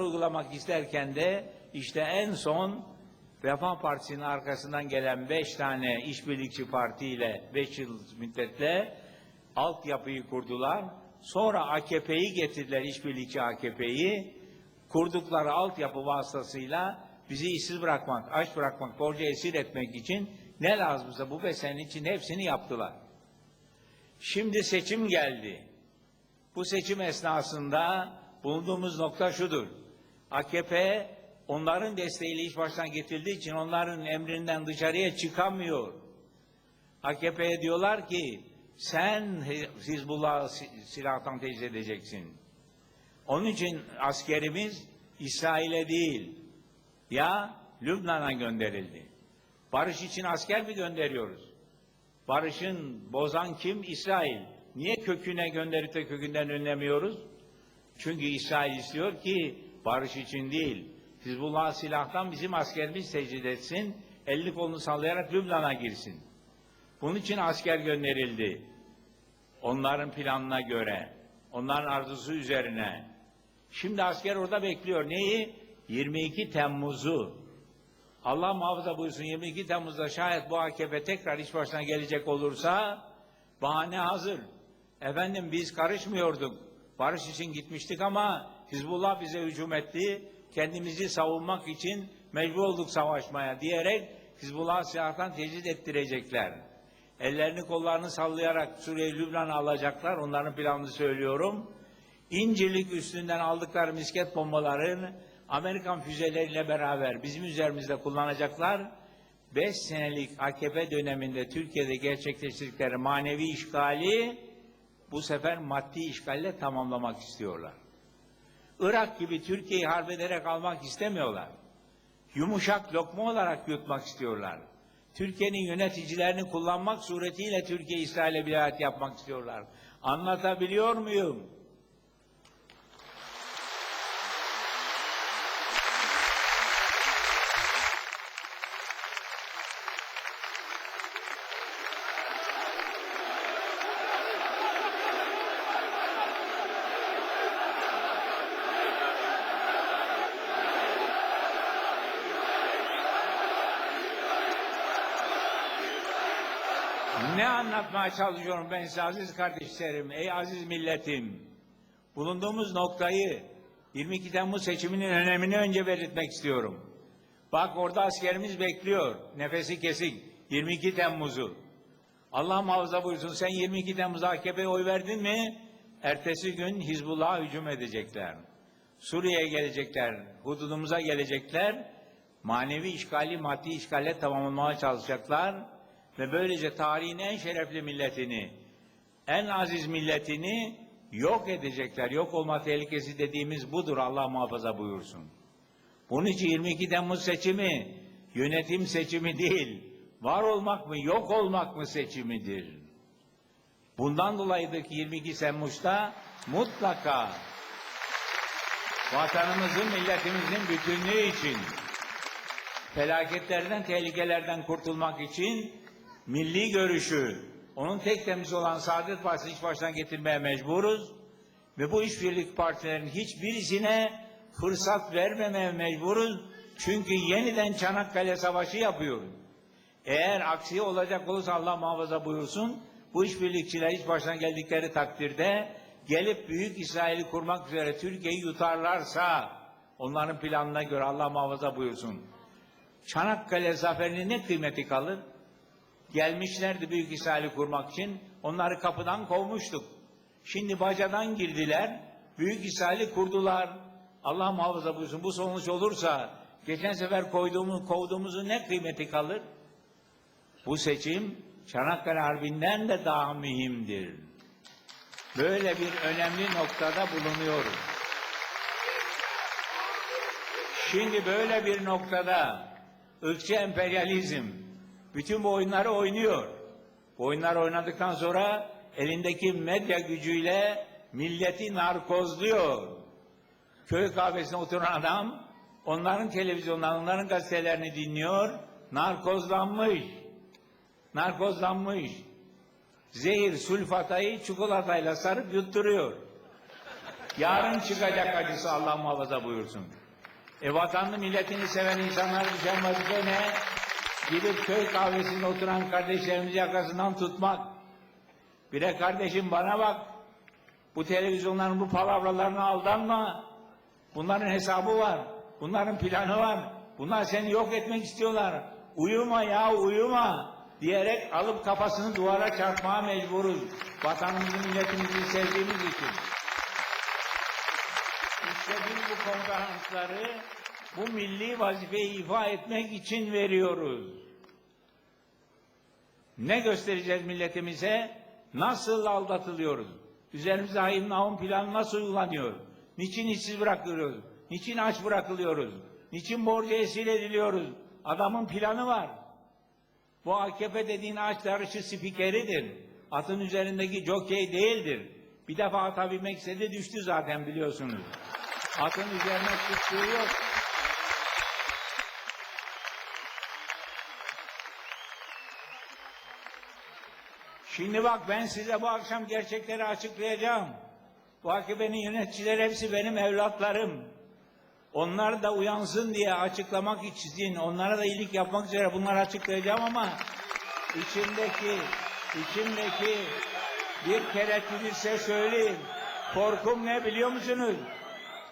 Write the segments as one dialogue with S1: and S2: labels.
S1: uygulamak isterken de işte en son Refah Partisi'nin arkasından gelen beş tane işbirlikçi partiyle beş yıl müddetle altyapıyı kurdular. Sonra AKP'yi getirdiler işbirlikçi AKP'yi. Kurdukları altyapı vasıtasıyla bizi işsiz bırakmak, aç bırakmak, borcu esir etmek için ne lazımsa bu beş sene için hepsini yaptılar. Şimdi seçim geldi. Bu seçim esnasında bulunduğumuz nokta şudur. AKP onların desteğiyle iş baştan getirdiği için onların emrinden dışarıya çıkamıyor. AKP'ye diyorlar ki sen Hizbullah'ı si- silahtan tecrit edeceksin. Onun için askerimiz İsrail'e değil ya Lübnan'a gönderildi. Barış için asker mi gönderiyoruz? Barışın bozan kim? İsrail. Niye köküne gönderip de kökünden önlemiyoruz? Çünkü İsrail istiyor ki barış için değil. Hizbullah silahtan bizim askerimiz tecrid etsin, elini kolunu sallayarak Lübnan'a girsin. Bunun için asker gönderildi. Onların planına göre, onların arzusu üzerine. Şimdi asker orada bekliyor. Neyi? 22 Temmuz'u. Allah muhafaza buyursun 22 Temmuz'da şayet bu AKP tekrar iş başına gelecek olursa bahane hazır. Efendim biz karışmıyorduk. Barış için gitmiştik ama Hizbullah bize hücum etti. Kendimizi savunmak için mecbur olduk savaşmaya diyerek Hizbullah silahtan tecrit ettirecekler. Ellerini kollarını sallayarak Suriye Lübnan'ı alacaklar. Onların planını söylüyorum. İncirlik üstünden aldıkları misket bombaların Amerikan füzeleriyle beraber bizim üzerimizde kullanacaklar. 5 senelik AKP döneminde Türkiye'de gerçekleştirdikleri manevi işgali bu sefer maddi işgalle tamamlamak istiyorlar. Irak gibi Türkiye'yi harp ederek almak istemiyorlar. Yumuşak lokma olarak yutmak istiyorlar. Türkiye'nin yöneticilerini kullanmak suretiyle Türkiye İsrail'e biat yapmak istiyorlar. Anlatabiliyor muyum? Ne anlatmaya çalışıyorum ben size aziz kardeşlerim, ey aziz milletim. Bulunduğumuz noktayı 22 Temmuz seçiminin önemini önce belirtmek istiyorum. Bak orada askerimiz bekliyor, nefesi kesik, 22 Temmuz'u. Allah muhafaza buyursun sen 22 Temmuz'da AKP'ye oy verdin mi? Ertesi gün Hizbullah'a hücum edecekler. Suriye'ye gelecekler, hududumuza gelecekler. Manevi işgali, maddi işgalle tamamlamaya çalışacaklar. Ve böylece tarihin en şerefli milletini, en aziz milletini yok edecekler. Yok olma tehlikesi dediğimiz budur Allah muhafaza buyursun. Bunun için 22 Temmuz seçimi yönetim seçimi değil, var olmak mı yok olmak mı seçimidir. Bundan dolayıdır ki 22 Temmuz'da mutlaka vatanımızın, milletimizin bütünlüğü için, felaketlerden, tehlikelerden kurtulmak için milli görüşü, onun tek temiz olan Saadet Partisi iş baştan getirmeye mecburuz ve bu işbirlik partilerin hiçbirisine fırsat vermemeye mecburuz. Çünkü yeniden Çanakkale Savaşı yapıyoruz. Eğer aksi olacak olursa Allah muhafaza buyursun, bu işbirlikçiler iş baştan geldikleri takdirde gelip Büyük İsrail'i kurmak üzere Türkiye'yi yutarlarsa onların planına göre Allah muhafaza buyursun. Çanakkale zaferinin ne kıymeti kalır? Gelmişlerdi Büyük İsrail'i kurmak için. Onları kapıdan kovmuştuk. Şimdi bacadan girdiler. Büyük İsrail'i kurdular. Allah muhafaza buyursun. Bu sonuç olursa geçen sefer koyduğumuz, kovduğumuzun ne kıymeti kalır? Bu seçim Çanakkale Harbi'nden de daha mühimdir. Böyle bir önemli noktada bulunuyoruz. Şimdi böyle bir noktada ırkçı emperyalizm bütün bu oyunları oynuyor. Bu oyunlar oynadıktan sonra elindeki medya gücüyle milleti narkozluyor. Köy kahvesine oturan adam onların televizyonlarını, onların gazetelerini dinliyor. Narkozlanmış. Narkozlanmış. Zehir, sülfatayı çikolatayla sarıp yutturuyor. Yarın çıkacak acısı Allah muhafaza buyursun. E vatanını milletini seven insanlar düşen vazife ne? Gidip köy kahvesinde oturan kardeşlerimizi yakasından tutmak. Bire kardeşim bana bak. Bu televizyonların bu palavralarına aldanma. Bunların hesabı var. Bunların planı var. Bunlar seni yok etmek istiyorlar. Uyuma ya uyuma diyerek alıp kafasını duvara çarpmaya mecburuz. Vatanımızı, milletimizi sevdiğimiz için. İşte bu konferansları bu milli vazifeyi ifa etmek için veriyoruz. Ne göstereceğiz milletimize? Nasıl aldatılıyoruz? Üzerimize hayır nahum planı nasıl uygulanıyor? Niçin işsiz bırakılıyoruz? Niçin aç bırakılıyoruz? Niçin borcu esir ediliyoruz? Adamın planı var. Bu AKP dediğin aç yarışı spikeridir. Atın üzerindeki jokey değildir. Bir defa ata binmek istedi düştü zaten biliyorsunuz. Atın üzerine çıktığı yok. Şimdi bak ben size bu akşam gerçekleri açıklayacağım. Bu AKP'nin yöneticileri hepsi benim evlatlarım. Onlar da uyansın diye açıklamak için, onlara da iyilik yapmak üzere bunları açıklayacağım ama içimdeki, içimdeki bir kere size söyleyeyim. Korkum ne biliyor musunuz?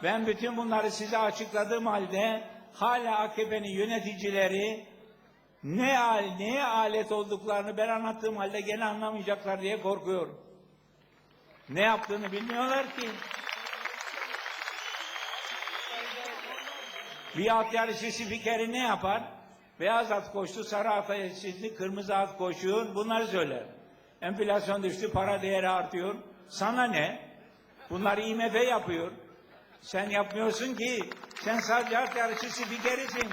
S1: Ben bütün bunları size açıkladığım halde hala AKP'nin yöneticileri ne al, neye alet olduklarını ben anlattığım halde gene anlamayacaklar diye korkuyorum. Ne yaptığını bilmiyorlar ki. Bir at yarışı spikeri ne yapar? Beyaz at koştu, sarı at çizdi, kırmızı at koşuyor. Bunları söyler. Enflasyon düştü, para değeri artıyor. Sana ne? Bunları IMF yapıyor. Sen yapmıyorsun ki. Sen sadece at yarışı spikerisin.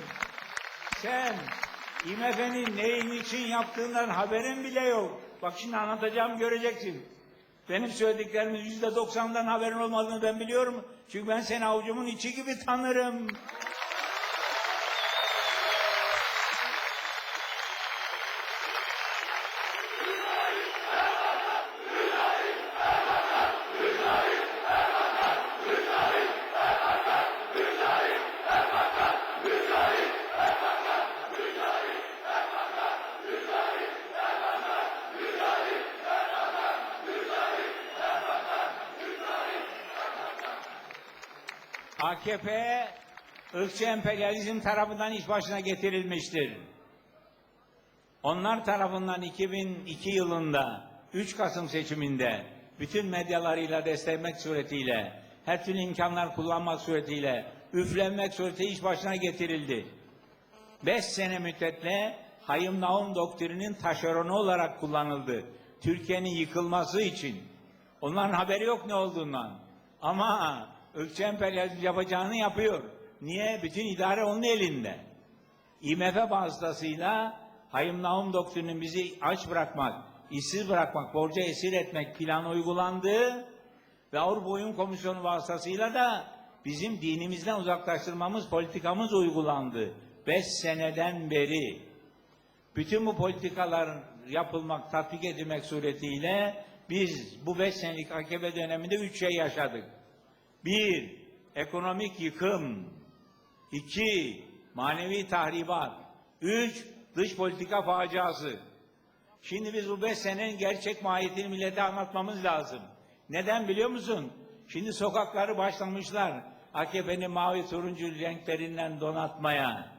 S1: Sen IMF'nin neyin için yaptığından haberin bile yok. Bak şimdi anlatacağım göreceksin. Benim söylediklerimin yüzde doksandan haberin olmadığını ben biliyorum. Çünkü ben seni avucumun içi gibi tanırım. AKP ırkçı emperyalizm tarafından iş başına getirilmiştir. Onlar tarafından 2002 yılında 3 Kasım seçiminde bütün medyalarıyla desteklemek suretiyle, her türlü imkanlar kullanmak suretiyle, üflenmek suretiyle iş başına getirildi. 5 sene müddetle Hayım Naum doktrinin taşeronu olarak kullanıldı. Türkiye'nin yıkılması için. Onların haberi yok ne olduğundan. Ama ırkçı emperyalizm yapacağını yapıyor. Niye? Bütün idare onun elinde. IMF vasıtasıyla Hayım Naum doktrinin bizi aç bırakmak, işsiz bırakmak, borca esir etmek planı uygulandı ve Avrupa Uyum Komisyonu vasıtasıyla da bizim dinimizden uzaklaştırmamız, politikamız uygulandı. Beş seneden beri bütün bu politikalar yapılmak, tatbik edilmek suretiyle biz bu beş senelik AKP döneminde üç şey yaşadık. Bir, ekonomik yıkım. İki, manevi tahribat. Üç, dış politika faciası. Şimdi biz bu beş senenin gerçek mahiyetini millete anlatmamız lazım. Neden biliyor musun? Şimdi sokakları başlamışlar AKP'nin mavi turuncu renklerinden donatmaya.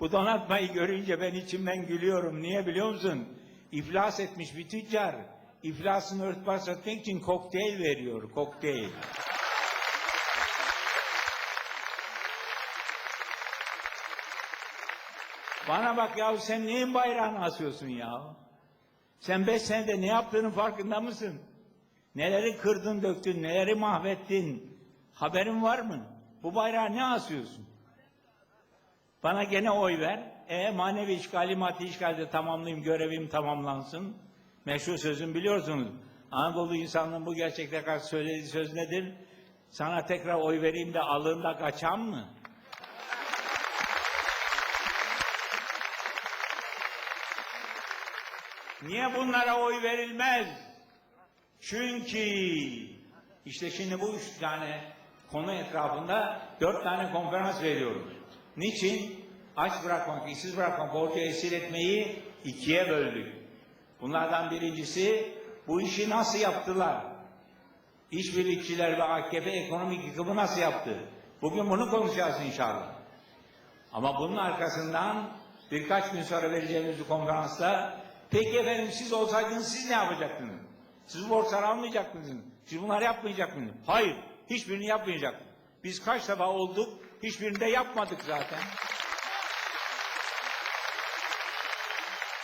S1: Bu donatmayı görünce ben içimden gülüyorum. Niye biliyor musun? İflas etmiş bir tüccar. İflasını örtbas etmek için kokteyl veriyor, kokteyl. Bana bak ya sen neyin bayrağını asıyorsun ya? Sen beş senede ne yaptığının farkında mısın? Neleri kırdın döktün, neleri mahvettin? Haberin var mı? Bu bayrağı ne asıyorsun? Bana gene oy ver. E manevi işgali, maddi işgalde tamamlayayım, görevim tamamlansın. Meşhur sözüm biliyorsunuz. Anadolu insanlığının bu gerçekte karşı söylediği söz nedir? Sana tekrar oy vereyim de alığında kaçam mı? Niye bunlara oy verilmez? Çünkü İşte şimdi bu üç tane konu etrafında dört tane konferans veriyoruz. Niçin? Aç bırakmak, işsiz bırakmak, borcu esir etmeyi ikiye böldük. Bunlardan birincisi bu işi nasıl yaptılar? İşbirlikçiler ve AKP ekonomik yıkımı nasıl yaptı? Bugün bunu konuşacağız inşallah. Ama bunun arkasından birkaç gün sonra vereceğimiz bir konferansta peki efendim siz olsaydınız siz ne yapacaktınız? Siz borçlar almayacak mısınız? Siz bunları yapmayacak mısınız? Hayır, hiçbirini yapmayacak. Biz kaç defa olduk, hiçbirini de yapmadık zaten.